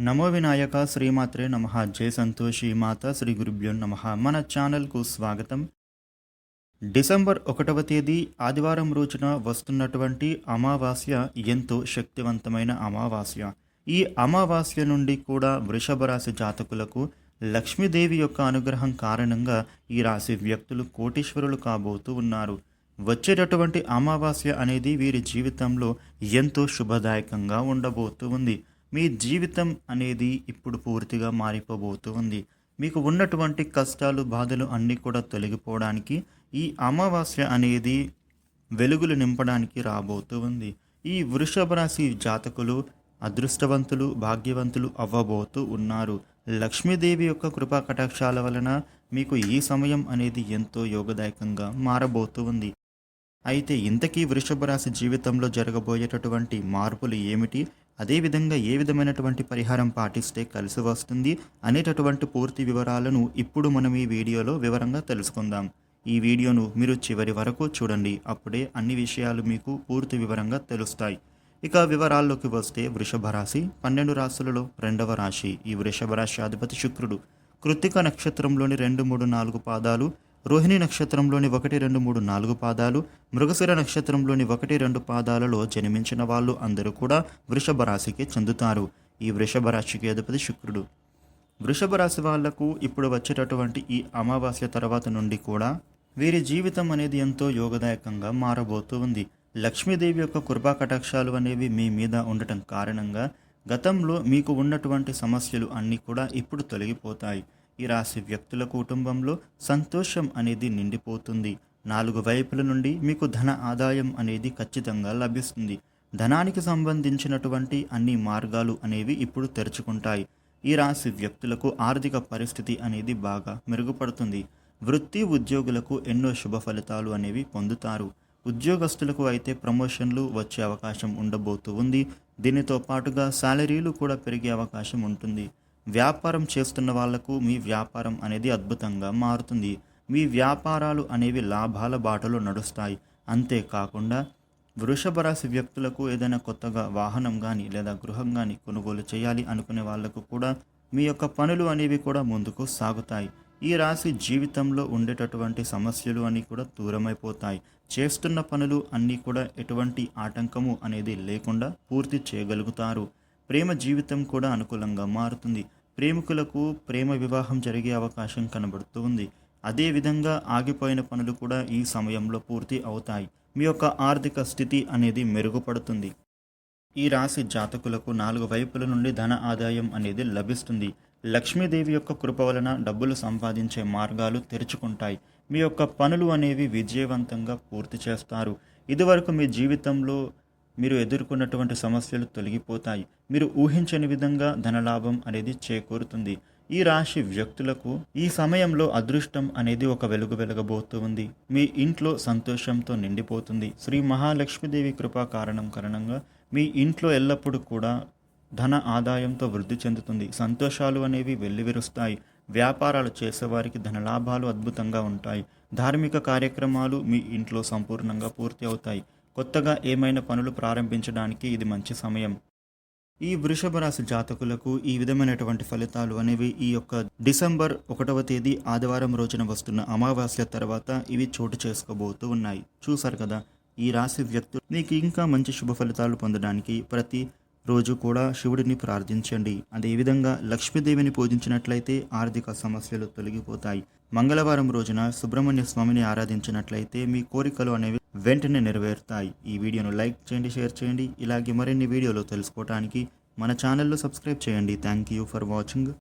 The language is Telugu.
నమో వినాయక శ్రీమాత్రే నమ. జయ సంతోషి మాత శ్రీ గురుభ్యో నమ. మన ఛానల్కు స్వాగతం. డిసెంబర్ ఒకటవ తేదీ ఆదివారం రోజున వస్తున్నటువంటి అమావాస్య ఎంతో శక్తివంతమైన అమావాస్య. ఈ అమావాస్య నుండి కూడా వృషభ రాశి జాతకులకు లక్ష్మీదేవి యొక్క అనుగ్రహం కారణంగా ఈ రాశి వ్యక్తులు కోటీశ్వరులు కాబోతూ ఉన్నారు. వచ్చేటటువంటి అమావాస్య అనేది వీరి జీవితంలో ఎంతో శుభదాయకంగా ఉండబోతూ ఉంది. మీ జీవితం అనేది ఇప్పుడు పూర్తిగా మారిపోబోతూ ఉంది. మీకు ఉన్నటువంటి కష్టాలు బాధలు అన్నీ కూడా తొలగిపోవడానికి ఈ అమావాస్య అనేది వెలుగులు నింపడానికి రాబోతూ ఉంది. ఈ వృషభ రాశి జాతకులు అదృష్టవంతులు భాగ్యవంతులు అవ్వబోతూ ఉన్నారు. లక్ష్మీదేవి యొక్క కృపా కటాక్షాల వలన మీకు ఈ సమయం అనేది ఎంతో యోగదాయకంగా మారబోతూ ఉంది. అయితే ఇంతకీ వృషభ రాశి జీవితంలో జరగబోయేటటువంటి మార్పులు ఏమిటి? అదేవిధంగా ఏ విధమైనటువంటి పరిహారం పాటిస్తే కలిసి వస్తుంది అనేటటువంటి పూర్తి వివరాలను ఇప్పుడు మనం ఈ వీడియోలో వివరంగా తెలుసుకుందాం. ఈ వీడియోను మీరు చివరి వరకు చూడండి. అప్పుడే అన్ని విషయాలు మీకు పూర్తి వివరంగా తెలుస్తాయి. ఇక వివరాల్లోకి వస్తే వృషభ రాశి పన్నెండు రాశులలో రెండవ రాశి. ఈ వృషభ రాశి అధిపతి శుక్రుడు. కృత్తిక నక్షత్రంలోని రెండు మూడు నాలుగు పాదాలు రోహిణి నక్షత్రంలోని ఒకటి రెండు మూడు నాలుగు పాదాలు మృగశిర నక్షత్రంలోని ఒకటి రెండు పాదాలలో జన్మించిన వాళ్ళు అందరూ కూడా వృషభ రాశికి చెందుతారు. ఈ వృషభ రాశికి అధిపతి శుక్రుడు. వృషభ రాశి వాళ్ళకు ఇప్పుడు వచ్చేటటువంటి ఈ అమావాస్య తర్వాత నుండి కూడా వీరి జీవితం అనేది ఎంతో యోగదాయకంగా మారబోతూ ఉంది. లక్ష్మీదేవి యొక్క కృపా కటాక్షాలు అనేవి మీ మీద ఉండటం కారణంగా గతంలో మీకు ఉన్నటువంటి సమస్యలు అన్నీ కూడా ఇప్పుడు తొలగిపోతాయి. ఈ రాశి వ్యక్తుల కుటుంబంలో సంతోషం అనేది నిండిపోతుంది. నాలుగు వైపుల నుండి మీకు ధన ఆదాయం అనేది ఖచ్చితంగా లభిస్తుంది. ధనానికి సంబంధించినటువంటి అన్ని మార్గాలు అనేవి ఇప్పుడు తెరుచుకుంటాయి. ఈ రాశి వ్యక్తులకు ఆర్థిక పరిస్థితి అనేది బాగా మెరుగుపడుతుంది. వృత్తి ఉద్యోగులకు ఎన్నో శుభ ఫలితాలు అనేవి పొందుతారు. ఉద్యోగస్తులకు అయితే ప్రమోషన్లు వచ్చే అవకాశం ఉండబోతూ ఉంది. దీనితో పాటుగా శాలరీలు కూడా పెరిగే అవకాశం ఉంటుంది. వ్యాపారం చేస్తున్న వాళ్ళకు మీ వ్యాపారం అనేది అద్భుతంగా మారుతుంది. మీ వ్యాపారాలు అనేవి లాభాల బాటలో నడుస్తాయి. అంతేకాకుండా వృషభ రాశి వ్యక్తులకు ఏదైనా కొత్తగా వాహనం కానీ లేదా గృహం కానీ కొనుగోలు చేయాలి అనుకునే వాళ్ళకు కూడా మీ యొక్క పనులు అనేవి కూడా ముందుకు సాగుతాయి. ఈ రాశి జీవితంలో ఉండేటటువంటి సమస్యలు అన్నీ కూడా దూరమైపోతాయి. చేస్తున్న పనులు అన్నీ కూడా ఎటువంటి ఆటంకము అనేది లేకుండా పూర్తి చేయగలుగుతారు. ప్రేమ జీవితం కూడా అనుకూలంగా మారుతుంది. ప్రేమికులకు ప్రేమ వివాహం జరిగే అవకాశం కనబడుతూ ఉంది. అదేవిధంగా ఆగిపోయిన పనులు కూడా ఈ సమయంలో పూర్తి అవుతాయి. మీ యొక్క ఆర్థిక స్థితి అనేది మెరుగుపడుతుంది. ఈ రాశి జాతకులకు నాలుగు వైపుల నుండి ధన ఆదాయం అనేది లభిస్తుంది. లక్ష్మీదేవి యొక్క కృప వలన డబ్బులు సంపాదించే మార్గాలు తెరుచుకుంటాయి. మీ యొక్క పనులు అనేవి విజయవంతంగా పూర్తి చేస్తారు. ఇదివరకు మీ జీవితంలో మీరు ఎదుర్కొన్నటువంటి సమస్యలు తొలగిపోతాయి. మీరు ఊహించని విధంగా ధనలాభం అనేది చేకూరుతుంది. ఈ రాశి వ్యక్తులకు ఈ సమయంలో అదృష్టం అనేది ఒక వెలుగు వెలగబోతూ ఉంది. మీ ఇంట్లో సంతోషంతో నిండిపోతుంది. శ్రీ మహాలక్ష్మీదేవి కృపా కారణం కారణంగా మీ ఇంట్లో ఎల్లప్పుడూ కూడా ధన ఆదాయంతో వృద్ధి చెందుతుంది. సంతోషాలు అనేవి వెల్లివిరుస్తాయి. వ్యాపారాలు చేసేవారికి ధనలాభాలు అద్భుతంగా ఉంటాయి. ధార్మిక కార్యక్రమాలు మీ ఇంట్లో సంపూర్ణంగా పూర్తి అవుతాయి. కొత్తగా ఏమైనా పనులు ప్రారంభించడానికి ఇది మంచి సమయం. ఈ వృషభ రాశి జాతకులకు ఈ విధమైనటువంటి ఫలితాలు అనేవి ఈ యొక్క డిసెంబర్ ఒకటవ తేదీ ఆదివారం రోజున వస్తున్న అమావాస్య తర్వాత ఇవి చోటు చేసుకోబోతూ ఉన్నాయి. చూసారు కదా ఈ రాశి వ్యక్తులు మీకు ఇంకా మంచి శుభ ఫలితాలు పొందడానికి ప్రతి రోజు కూడా శివుడిని ప్రార్థించండి. అదేవిధంగా లక్ష్మీదేవిని పూజించినట్లయితే ఆర్థిక సమస్యలు తొలగిపోతాయి. మంగళవారం రోజున సుబ్రహ్మణ్య స్వామిని ఆరాధించినట్లయితే మీ కోరికలు అనేవి వెంటనే నెరవేరుతాయి. ఈ వీడియోను లైక్ చేయండి షేర్ చేయండి. ఇలాగే మరిన్ని వీడియోలు తెలుసుకోవడానికి మన ఛానల్లో సబ్స్క్రైబ్ చేయండి. Thank you for watching.